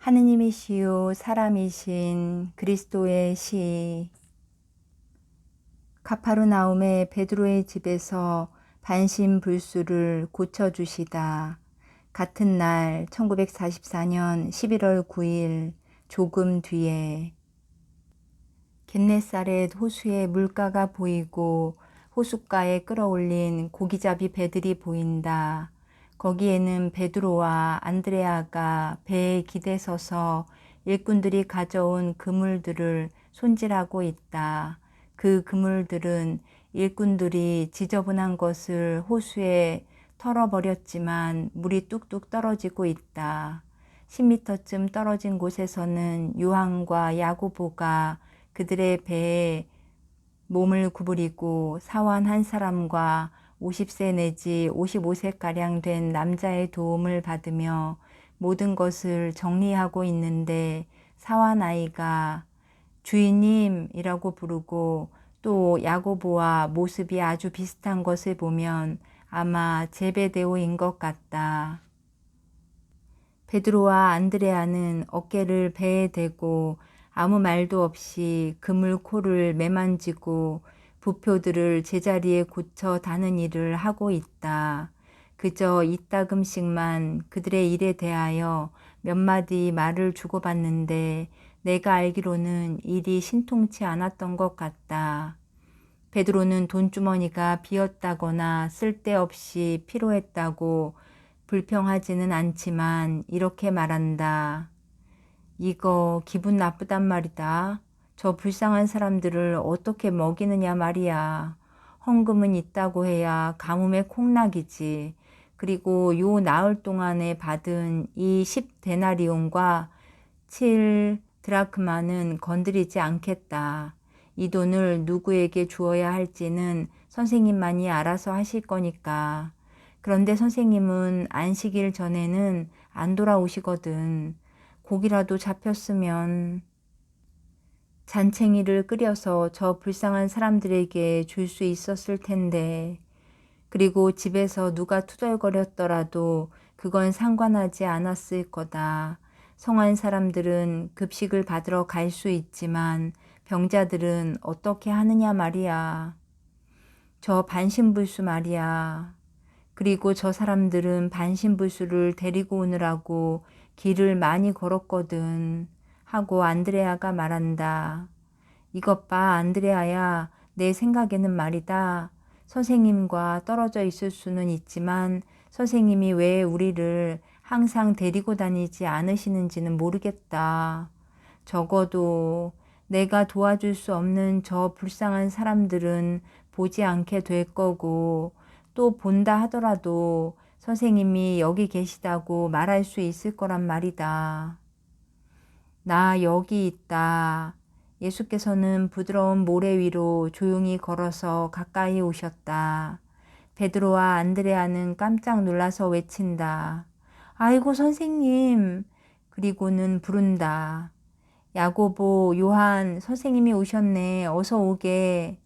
하느님이시요 사람이신 그리스도의 시 카파르나움의 베드로의 집에서 반신불수를 고쳐주시다. 같은 날 1944년 11월 9일 조금 뒤에 겟네사렛 호수에 물가가 보이고 호숫가에 끌어올린 고기잡이 배들이 보인다. 거기에는 베드로와 안드레아가 배에 기대서서 일꾼들이 가져온 그물들을 손질하고 있다. 그 그물들은 일꾼들이 지저분한 것을 호수에 털어버렸지만 물이 뚝뚝 떨어지고 있다. 10미터쯤 떨어진 곳에서는 요한과 야고보가 그들의 배에 몸을 구부리고 사원 한 사람과 50세 내지 55세가량 된 남자의 도움을 받으며 모든 것을 정리하고 있는데 사환 아이가 주인님이라고 부르고 또 야고보와 모습이 아주 비슷한 것을 보면 아마 제베데오인 것 같다. 베드로와 안드레아는 어깨를 배에 대고 아무 말도 없이 그물 코를 매만지고 부표들을 제자리에 고쳐 다는 일을 하고 있다. 그저 이따금씩만 그들의 일에 대하여 몇 마디 말을 주고받는데 내가 알기로는 일이 신통치 않았던 것 같다. 베드로는 돈주머니가 비었다거나 쓸데없이 피로했다고 불평하지는 않지만 이렇게 말한다. 이거 기분 나쁘단 말이다. 저 불쌍한 사람들을 어떻게 먹이느냐 말이야. 헌금은 있다고 해야 가뭄에 콩락이지. 그리고 요 나흘 동안에 받은 이 10데나리온과 7 드라크마는 건드리지 않겠다. 이 돈을 누구에게 주어야 할지는 선생님만이 알아서 하실 거니까. 그런데 선생님은 안식일 전에는 안 돌아오시거든. 고기라도 잡혔으면 잔챙이를 끓여서 저 불쌍한 사람들에게 줄 수 있었을 텐데, 그리고 집에서 누가 투덜거렸더라도 그건 상관하지 않았을 거다. 성한 사람들은 급식을 받으러 갈 수 있지만 병자들은 어떻게 하느냐 말이야. 저 반신불수 말이야. 그리고 저 사람들은 반신불수를 데리고 오느라고 길을 많이 걸었거든. 하고 안드레아가 말한다. 이것 봐, 안드레아야. 내 생각에는 말이다. 선생님과 떨어져 있을 수는 있지만 선생님이 왜 우리를 항상 데리고 다니지 않으시는지는 모르겠다. 적어도 내가 도와줄 수 없는 저 불쌍한 사람들은 보지 않게 될 거고 또 본다 하더라도 선생님이 여기 계시다고 말할 수 있을 거란 말이다. 나 여기 있다. 예수께서는 부드러운 모래 위로 조용히 걸어서 가까이 오셨다. 베드로와 안드레아는 깜짝 놀라서 외친다. 아이고 선생님. 그리고는 부른다. 야고보, 요한, 선생님이 오셨네. 어서 오게.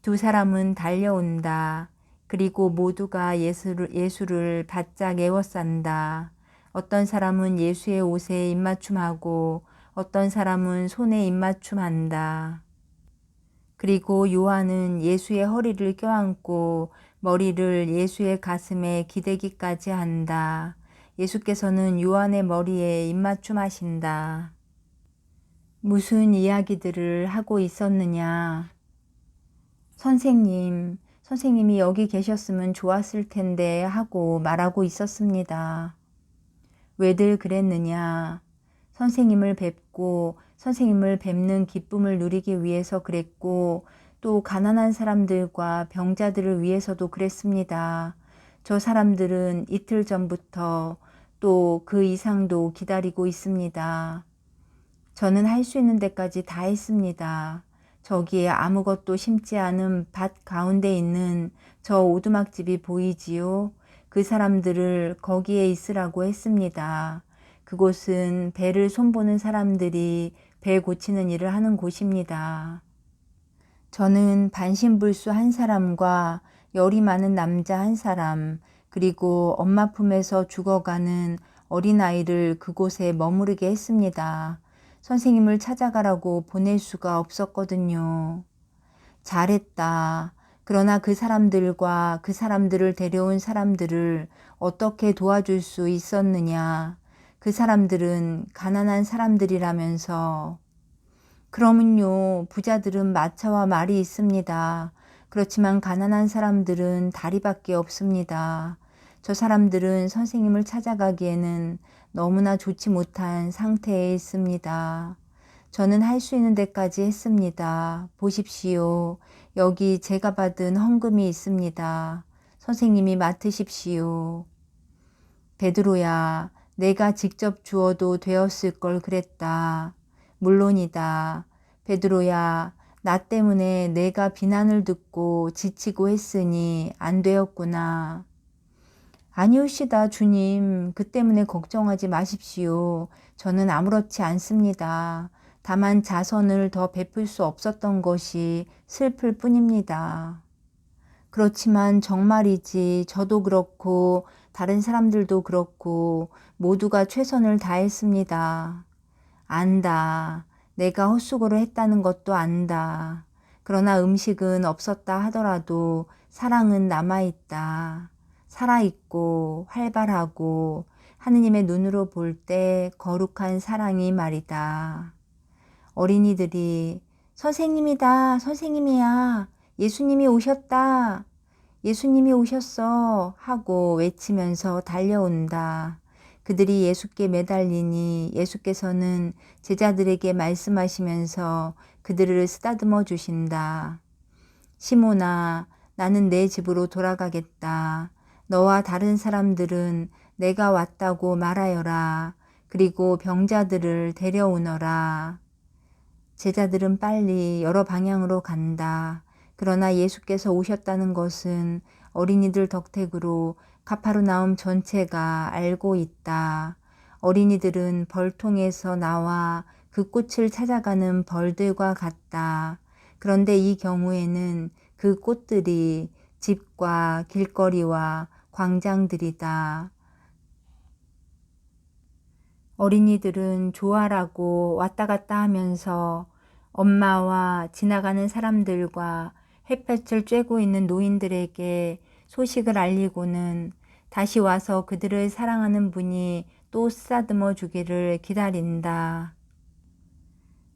두 사람은 달려온다. 그리고 모두가 예수를, 예수를 바짝 애워싼다. 어떤 사람은 예수의 옷에 입맞춤하고 어떤 사람은 손에 입맞춤한다. 그리고 요한은 예수의 허리를 껴안고 머리를 예수의 가슴에 기대기까지 한다. 예수께서는 요한의 머리에 입맞춤하신다. 무슨 이야기들을 하고 있었느냐? 선생님, 선생님이 여기 계셨으면 좋았을 텐데 하고 말하고 있었습니다. 왜들 그랬느냐? 선생님을 뵙고 선생님을 뵙는 기쁨을 누리기 위해서 그랬고 또 가난한 사람들과 병자들을 위해서도 그랬습니다. 저 사람들은 이틀 전부터 또 그 이상도 기다리고 있습니다. 저는 할 수 있는 데까지 다 했습니다. 저기에 아무것도 심지 않은 밭 가운데 있는 저 오두막집이 보이지요? 그 사람들을 거기에 있으라고 했습니다. 그곳은 배를 손보는 사람들이 배 고치는 일을 하는 곳입니다. 저는 반신불수 한 사람과 열이 많은 남자 한 사람, 그리고 엄마 품에서 죽어가는 어린아이를 그곳에 머무르게 했습니다. 선생님을 찾아가라고 보낼 수가 없었거든요. 잘했다. 그러나 그 사람들과 그 사람들을 데려온 사람들을 어떻게 도와줄 수 있었느냐. 그 사람들은 가난한 사람들이라면서. 그러면요, 부자들은 마차와 말이 있습니다. 그렇지만 가난한 사람들은 다리밖에 없습니다. 저 사람들은 선생님을 찾아가기에는 너무나 좋지 못한 상태에 있습니다. 저는 할 수 있는 데까지 했습니다. 보십시오. 여기 제가 받은 헌금이 있습니다. 선생님이 맡으십시오. 베드로야, 내가 직접 주어도 되었을 걸 그랬다. 물론이다. 베드로야, 나 때문에 내가 비난을 듣고 지치고 했으니 안 되었구나. 아니오시다, 주님. 그 때문에 걱정하지 마십시오. 저는 아무렇지 않습니다. 다만 자선을 더 베풀 수 없었던 것이 슬플 뿐입니다. 그렇지만 정말이지 저도 그렇고 다른 사람들도 그렇고 모두가 최선을 다했습니다. 안다. 내가 헛수고를 했다는 것도 안다. 그러나 음식은 없었다 하더라도 사랑은 남아있다. 살아있고 활발하고 하느님의 눈으로 볼 때 거룩한 사랑이 말이다. 어린이들이 선생님이다, 선생님이야, 예수님이 오셨다, 예수님이 오셨어 하고 외치면서 달려온다. 그들이 예수께 매달리니 예수께서는 제자들에게 말씀하시면서 그들을 쓰다듬어 주신다. 시모나, 나는 내 집으로 돌아가겠다. 너와 다른 사람들은 내가 왔다고 말하여라. 그리고 병자들을 데려오너라. 제자들은 빨리 여러 방향으로 간다. 그러나 예수께서 오셨다는 것은 어린이들 덕택으로 가파르나움 전체가 알고 있다. 어린이들은 벌통에서 나와 그 꽃을 찾아가는 벌들과 같다. 그런데 이 경우에는 그 꽃들이 집과 길거리와 광장들이다. 어린이들은 좋아라고 왔다 갔다 하면서 엄마와 지나가는 사람들과 햇볕을 쬐고 있는 노인들에게 소식을 알리고는 다시 와서 그들을 사랑하는 분이 또 쓰다듬어 주기를 기다린다.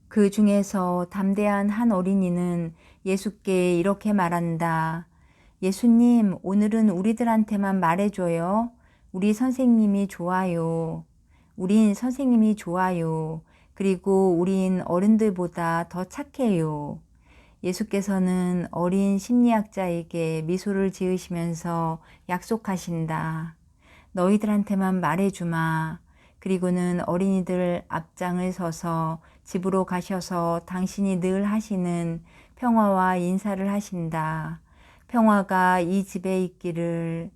그 중에서 담대한 한 어린이는 예수께 이렇게 말한다. 예수님, 오늘은 우리들한테만 말해줘요. 우리 선생님이 좋아요. 우린 선생님이 좋아요. 그리고 우린 어른들보다 더 착해요. 예수께서는 어린 심리학자에게 미소를 지으시면서 약속하신다. 너희들한테만 말해주마. 그리고는 어린이들 앞장을 서서 집으로 가셔서 당신이 늘 하시는 평화와 인사를 하신다. 평화가 이 집에 있기를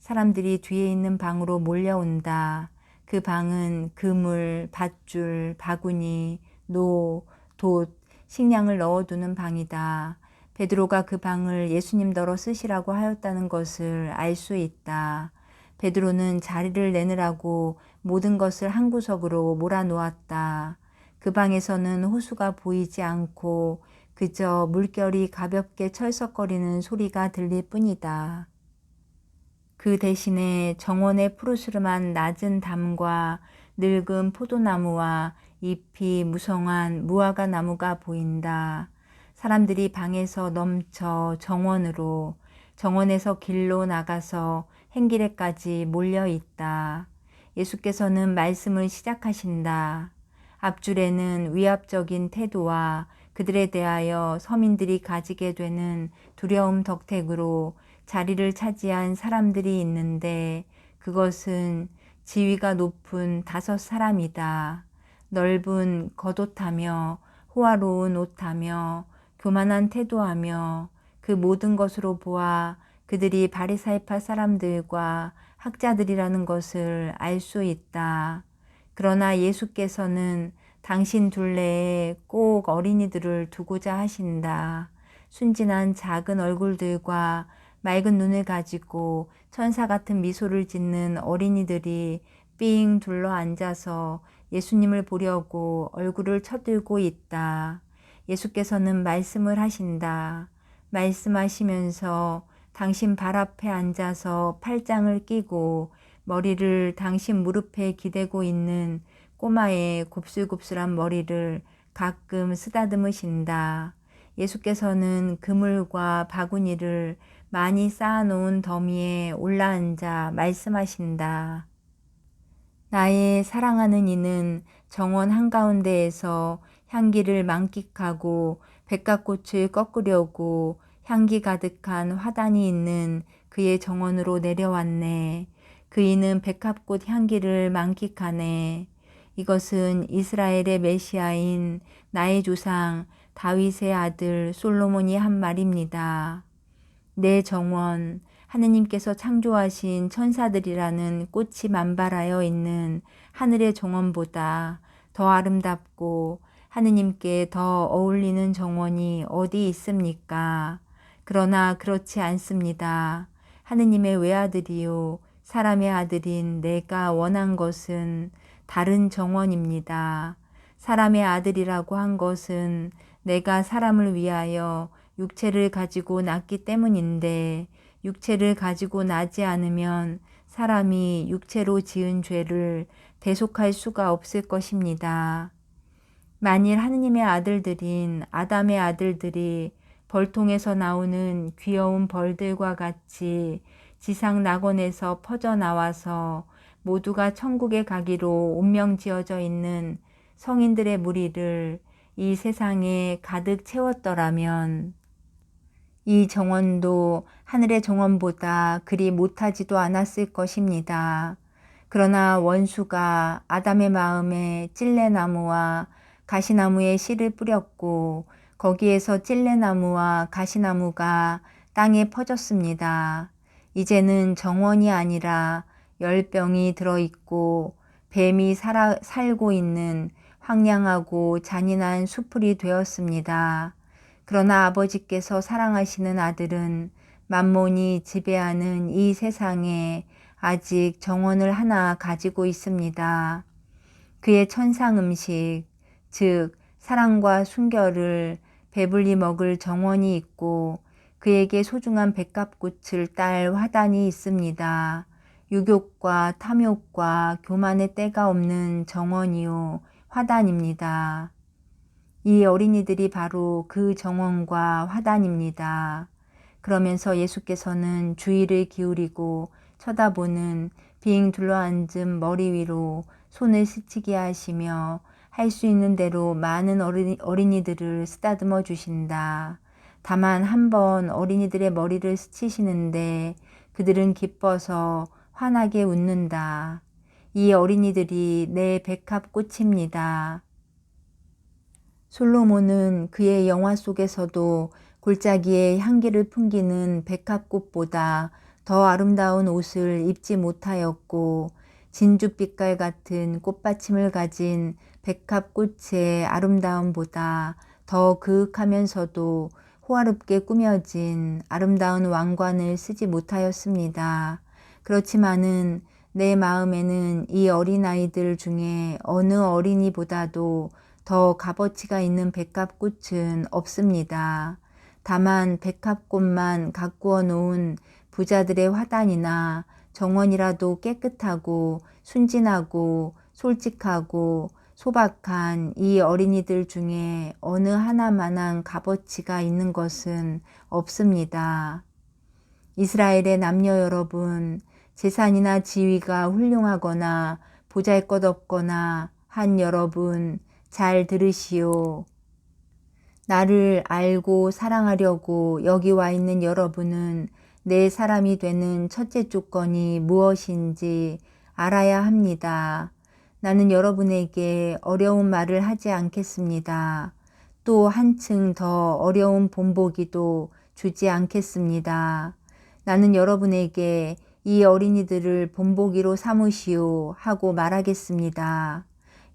사람들이 뒤에 있는 방으로 몰려온다. 그 방은 그물, 밧줄, 바구니, 노, 돛, 식량을 넣어두는 방이다. 베드로가 그 방을 예수님더러 쓰시라고 하였다는 것을 알 수 있다. 베드로는 자리를 내느라고 모든 것을 한 구석으로 몰아놓았다. 그 방에서는 호수가 보이지 않고 그저 물결이 가볍게 철썩거리는 소리가 들릴 뿐이다. 그 대신에 정원의 푸르스름한 낮은 담과 늙은 포도나무와 잎이 무성한 무화과 나무가 보인다. 사람들이 방에서 넘쳐 정원으로, 정원에서 길로 나가서 행길에까지 몰려 있다. 예수께서는 말씀을 시작하신다. 앞줄에는 위압적인 태도와 그들에 대하여 서민들이 가지게 되는 두려움 덕택으로 자리를 차지한 사람들이 있는데 그것은 지위가 높은 다섯 사람이다. 넓은 겉옷하며 호화로운 옷하며 교만한 태도하며 그 모든 것으로 보아 그들이 바리사이파 사람들과 학자들이라는 것을 알 수 있다. 그러나 예수께서는 당신 둘레에 꼭 어린이들을 두고자 하신다. 순진한 작은 얼굴들과 맑은 눈을 가지고 천사 같은 미소를 짓는 어린이들이 삥 둘러 앉아서 예수님을 보려고 얼굴을 쳐들고 있다. 예수께서는 말씀을 하신다. 말씀하시면서 당신 발 앞에 앉아서 팔짱을 끼고 머리를 당신 무릎에 기대고 있는 꼬마의 곱슬곱슬한 머리를 가끔 쓰다듬으신다. 예수께서는 그물과 바구니를 많이 쌓아놓은 더미에 올라앉아 말씀하신다. 나의 사랑하는 이는 정원 한가운데에서 향기를 만끽하고 백합꽃을 꺾으려고 향기 가득한 화단이 있는 그의 정원으로 내려왔네. 그 이는 백합꽃 향기를 만끽하네. 이것은 이스라엘의 메시아인 나의 조상 다윗의 아들 솔로몬이 한 말입니다. 내 정원, 하느님께서 창조하신 천사들이라는 꽃이 만발하여 있는 하늘의 정원보다 더 아름답고 하느님께 더 어울리는 정원이 어디 있습니까? 그러나 그렇지 않습니다. 하느님의 외아들이요. 사람의 아들인 내가 원한 것은 다른 정원입니다. 사람의 아들이라고 한 것은 내가 사람을 위하여 육체를 가지고 낳기 때문인데 육체를 가지고 나지 않으면 사람이 육체로 지은 죄를 대속할 수가 없을 것입니다. 만일 하느님의 아들들인 아담의 아들들이 벌통에서 나오는 귀여운 벌들과 같이 지상 낙원에서 퍼져 나와서 모두가 천국에 가기로 운명 지어져 있는 성인들의 무리를 이 세상에 가득 채웠더라면 이 정원도 하늘의 정원보다 그리 못하지도 않았을 것입니다. 그러나 원수가 아담의 마음에 찔레나무와 가시나무의 씨를 뿌렸고 거기에서 찔레나무와 가시나무가 땅에 퍼졌습니다. 이제는 정원이 아니라 열병이 들어있고 뱀이 살아, 살고 있는 황량하고 잔인한 수풀이 되었습니다. 그러나 아버지께서 사랑하시는 아들은 만몬이 지배하는 이 세상에 아직 정원을 하나 가지고 있습니다. 그의 천상 음식, 즉 사랑과 순결을 배불리 먹을 정원이 있고 그에게 소중한 백합꽃을 딸 화단이 있습니다. 유욕과 탐욕과 교만의 때가 없는 정원이요 화단입니다. 이 어린이들이 바로 그 정원과 화단입니다. 그러면서 예수께서는 주의를 기울이고 쳐다보는 빙 둘러앉은 머리 위로 손을 스치게 하시며 할 수 있는 대로 많은 어린이, 어린이들을 쓰다듬어 주신다. 다만 한 번 어린이들의 머리를 스치시는데 그들은 기뻐서 환하게 웃는다. 이 어린이들이 내 백합 꽃입니다. 솔로몬은 그의 영화 속에서도 골짜기에 향기를 풍기는 백합꽃보다 더 아름다운 옷을 입지 못하였고 진주빛깔 같은 꽃받침을 가진 백합꽃의 아름다움보다 더 그윽하면서도 호화롭게 꾸며진 아름다운 왕관을 쓰지 못하였습니다. 그렇지만은 내 마음에는 이 어린아이들 중에 어느 어린이보다도 더 값어치가 있는 백합꽃은 없습니다. 다만 백합꽃만 가꾸어 놓은 부자들의 화단이나 정원이라도 깨끗하고 순진하고 솔직하고 소박한 이 어린이들 중에 어느 하나만한 값어치가 있는 것은 없습니다. 이스라엘의 남녀 여러분, 재산이나 지위가 훌륭하거나 보잘 것 없거나 한 여러분, 잘 들으시오. 나를 알고 사랑하려고 여기 와 있는 여러분은 내 사람이 되는 첫째 조건이 무엇인지 알아야 합니다. 나는 여러분에게 어려운 말을 하지 않겠습니다. 또 한층 더 어려운 본보기도 주지 않겠습니다. 나는 여러분에게 이 어린이들을 본보기로 삼으시오 하고 말하겠습니다.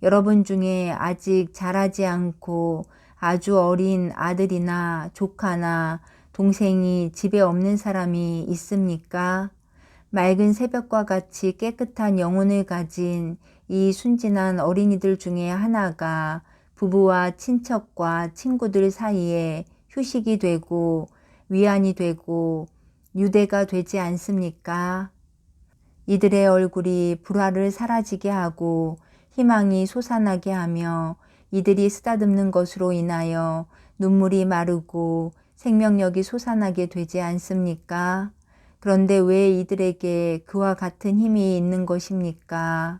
여러분 중에 아직 자라지 않고 아주 어린 아들이나 조카나 동생이 집에 없는 사람이 있습니까? 맑은 새벽과 같이 깨끗한 영혼을 가진 이 순진한 어린이들 중에 하나가 부부와 친척과 친구들 사이에 휴식이 되고 위안이 되고 유대가 되지 않습니까? 이들의 얼굴이 불화를 사라지게 하고 희망이 솟아나게 하며 이들이 쓰다듬는 것으로 인하여 눈물이 마르고 생명력이 솟아나게 되지 않습니까? 그런데 왜 이들에게 그와 같은 힘이 있는 것입니까?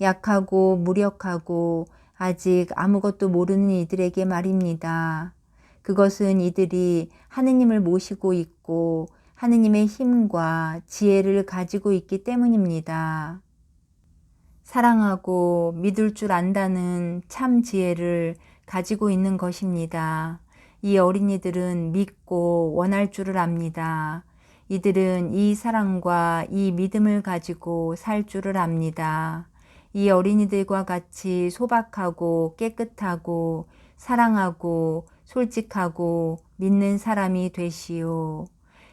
약하고 무력하고 아직 아무것도 모르는 이들에게 말입니다. 그것은 이들이 하느님을 모시고 있고 하느님의 힘과 지혜를 가지고 있기 때문입니다. 사랑하고 믿을 줄 안다는 참 지혜를 가지고 있는 것입니다. 이 어린이들은 믿고 원할 줄을 압니다. 이들은 이 사랑과 이 믿음을 가지고 살 줄을 압니다. 이 어린이들과 같이 소박하고 깨끗하고 사랑하고 솔직하고 믿는 사람이 되시오.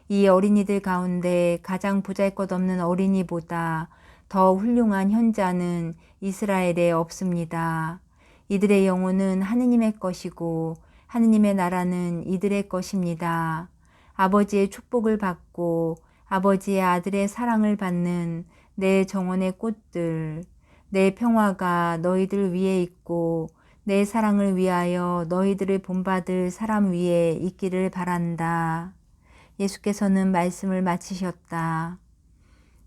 이 어린이들 가운데 가장 보잘 것 없는 어린이보다 더 훌륭한 현자는 이스라엘에 없습니다. 이들의 영혼은 하느님의 것이고 하느님의 나라는 이들의 것입니다. 아버지의 축복을 받고 아버지의 아들의 사랑을 받는 내 정원의 꽃들, 내 평화가 너희들 위에 있고 내 사랑을 위하여 너희들을 본받을 사람 위에 있기를 바란다. 예수께서는 말씀을 마치셨다.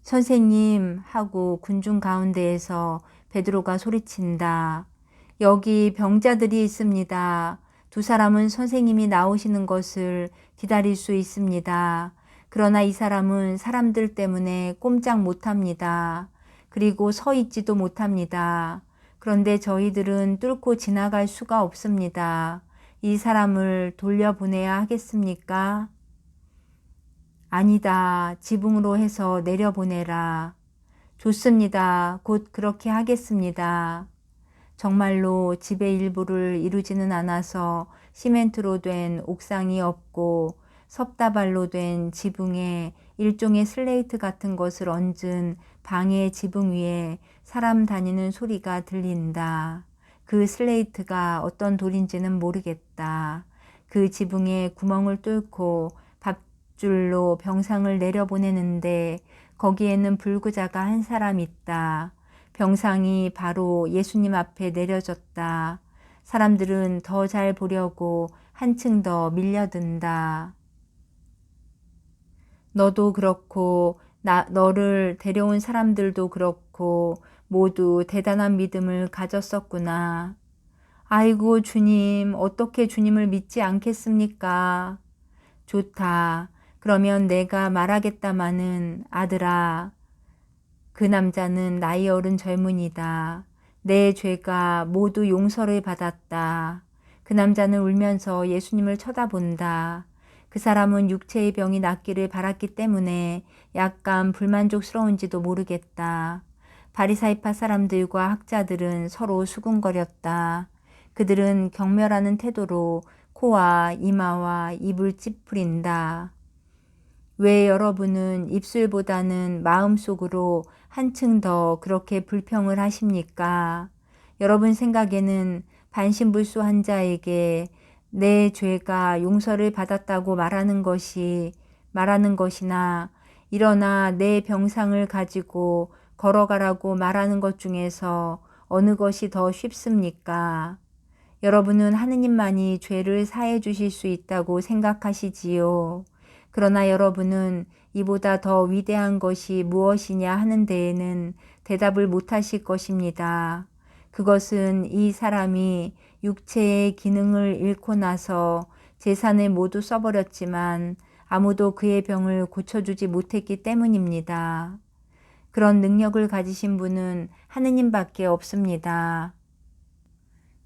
선생님 하고 군중 가운데에서 베드로가 소리친다. 여기 병자들이 있습니다. 두 사람은 선생님이 나오시는 것을 기다릴 수 있습니다. 그러나 이 사람은 사람들 때문에 꼼짝 못합니다. 그리고 서 있지도 못합니다. 그런데 저희들은 뚫고 지나갈 수가 없습니다. 이 사람을 돌려보내야 하겠습니까? 아니다. 지붕으로 해서 내려보내라. 좋습니다. 곧 그렇게 하겠습니다. 정말로 집의 일부를 이루지는 않아서 시멘트로 된 옥상이 없고 섭다발로 된 지붕에 일종의 슬레이트 같은 것을 얹은 방의 지붕 위에 사람 다니는 소리가 들린다. 그 슬레이트가 어떤 돌인지는 모르겠다. 그 지붕에 구멍을 뚫고 줄로 병상을 내려보내는데 거기에는 불구자가 한 사람 있다. 병상이 바로 예수님 앞에 내려졌다. 사람들은 더 잘 보려고 한층 더 밀려든다. 너도 그렇고 나, 너를 데려온 사람들도 그렇고 모두 대단한 믿음을 가졌었구나. 아이고 주님 어떻게 주님을 믿지 않겠습니까? 좋다. 그러면 내가 말하겠다마는 아들아, 그 남자는 나이 어른 젊은이다. 내 죄가 모두 용서를 받았다. 그 남자는 울면서 예수님을 쳐다본다. 그 사람은 육체의 병이 낫기를 바랐기 때문에 약간 불만족스러운지도 모르겠다. 바리사이파 사람들과 학자들은 서로 수군거렸다. 그들은 경멸하는 태도로 코와 이마와 입을 찌푸린다. 왜 여러분은 입술보다는 마음속으로 한층 더 그렇게 불평을 하십니까? 여러분 생각에는 반신불수 한 자에게 내 죄가 용서를 받았다고 말하는 것이 말하는 것이나 일어나 내 병상을 가지고 걸어가라고 말하는 것 중에서 어느 것이 더 쉽습니까? 여러분은 하느님만이 죄를 사해 주실 수 있다고 생각하시지요. 그러나 여러분은 이보다 더 위대한 것이 무엇이냐 하는 데에는 대답을 못하실 것입니다. 그것은 이 사람이 육체의 기능을 잃고 나서 재산을 모두 써버렸지만 아무도 그의 병을 고쳐주지 못했기 때문입니다. 그런 능력을 가지신 분은 하느님밖에 없습니다.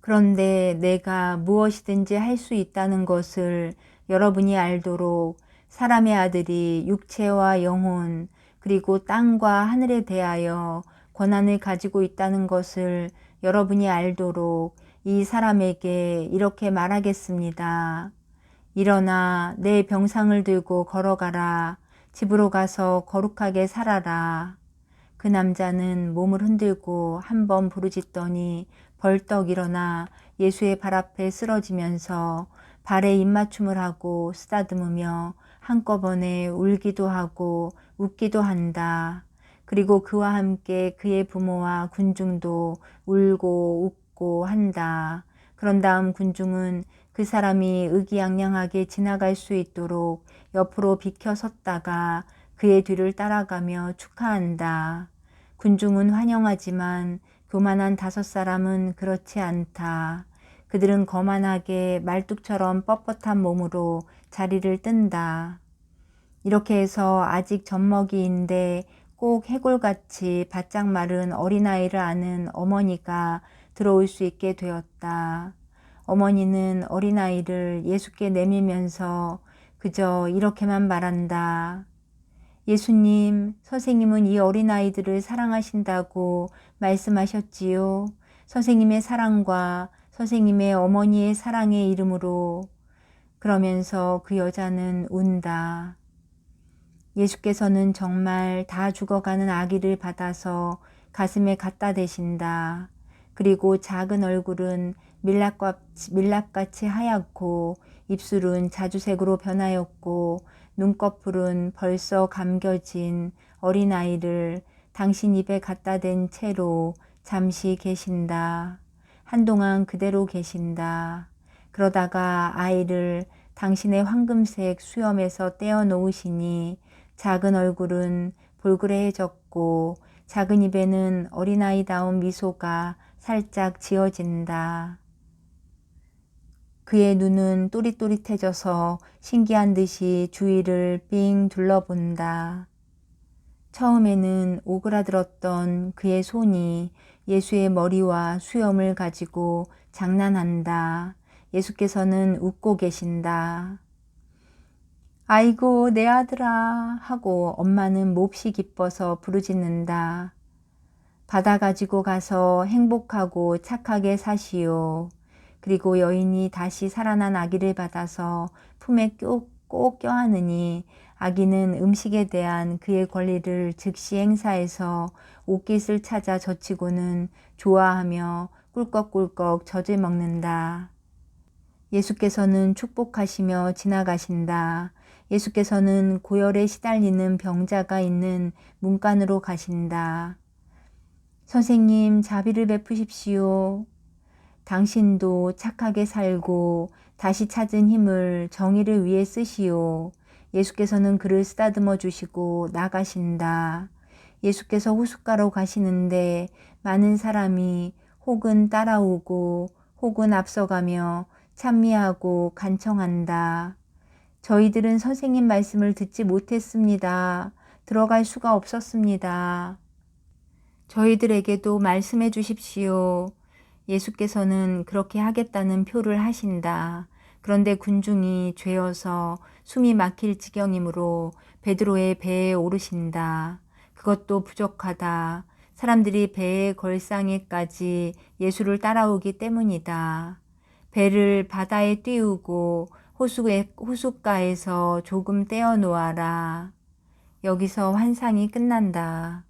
그런데 내가 무엇이든지 할 수 있다는 것을 여러분이 알도록 사람의 아들이 육체와 영혼 그리고 땅과 하늘에 대하여 권한을 가지고 있다는 것을 여러분이 알도록 이 사람에게 이렇게 말하겠습니다. 일어나 내 병상을 들고 걸어가라. 집으로 가서 거룩하게 살아라. 그 남자는 몸을 흔들고 한 번 부르짖더니 벌떡 일어나 예수의 발 앞에 쓰러지면서 발에 입맞춤을 하고 쓰다듬으며 한꺼번에 울기도 하고 웃기도 한다. 그리고 그와 함께 그의 부모와 군중도 울고 웃고 한다. 그런 다음 군중은 그 사람이 의기양양하게 지나갈 수 있도록 옆으로 비켜 섰다가 그의 뒤를 따라가며 축하한다. 군중은 환영하지만 교만한 다섯 사람은 그렇지 않다. 그들은 거만하게 말뚝처럼 뻣뻣한 몸으로 자리를 뜬다. 이렇게 해서 아직 젖먹이인데 꼭 해골같이 바짝 마른 어린아이를 아는 어머니가 들어올 수 있게 되었다. 어머니는 어린아이를 예수께 내밀면서 그저 이렇게만 말한다. 예수님, 선생님은 이 어린아이들을 사랑하신다고 말씀하셨지요. 선생님의 사랑과 선생님의 어머니의 사랑의 이름으로 그러면서 그 여자는 운다. 예수께서는 정말 다 죽어가는 아기를 받아서 가슴에 갖다 대신다. 그리고 작은 얼굴은 밀랍같이 하얗고 입술은 자주색으로 변하였고 눈꺼풀은 벌써 감겨진 어린아이를 당신 입에 갖다 댄 채로 잠시 계신다. 한동안 그대로 계신다. 그러다가 아이를 당신의 황금색 수염에서 떼어 놓으시니 작은 얼굴은 볼그레해졌고 작은 입에는 어린아이다운 미소가 살짝 지어진다. 그의 눈은 또릿또릿해져서 신기한 듯이 주위를 빙 둘러본다. 처음에는 오그라들었던 그의 손이 예수의 머리와 수염을 가지고 장난한다. 예수께서는 웃고 계신다. 아이고 내 아들아 하고 엄마는 몹시 기뻐서 부르짖는다. 받아 가지고 가서 행복하고 착하게 사시오. 그리고 여인이 다시 살아난 아기를 받아서 품에 꼭, 꼭 껴안으니 아기는 음식에 대한 그의 권리를 즉시 행사해서 옷깃을 찾아 젖히고는 좋아하며 꿀꺽꿀꺽 젖을 먹는다. 예수께서는 축복하시며 지나가신다. 예수께서는 고열에 시달리는 병자가 있는 문간으로 가신다. 선생님, 자비를 베푸십시오. 당신도 착하게 살고 다시 찾은 힘을 정의를 위해 쓰시오. 예수께서는 그를 쓰다듬어 주시고 나가신다. 예수께서 호숫가로 가시는데 많은 사람이 혹은 따라오고 혹은 앞서가며 찬미하고 간청한다. 저희들은 선생님 말씀을 듣지 못했습니다. 들어갈 수가 없었습니다. 저희들에게도 말씀해 주십시오. 예수께서는 그렇게 하겠다는 표를 하신다. 그런데 군중이 죄어서 숨이 막힐 지경이므로 베드로의 배에 오르신다. 그것도 부족하다. 사람들이 배의 걸상에까지 예수를 따라오기 때문이다. 배를 바다에 띄우고 호수에, 호숫가에서 조금 떼어 놓아라. 여기서 환상이 끝난다.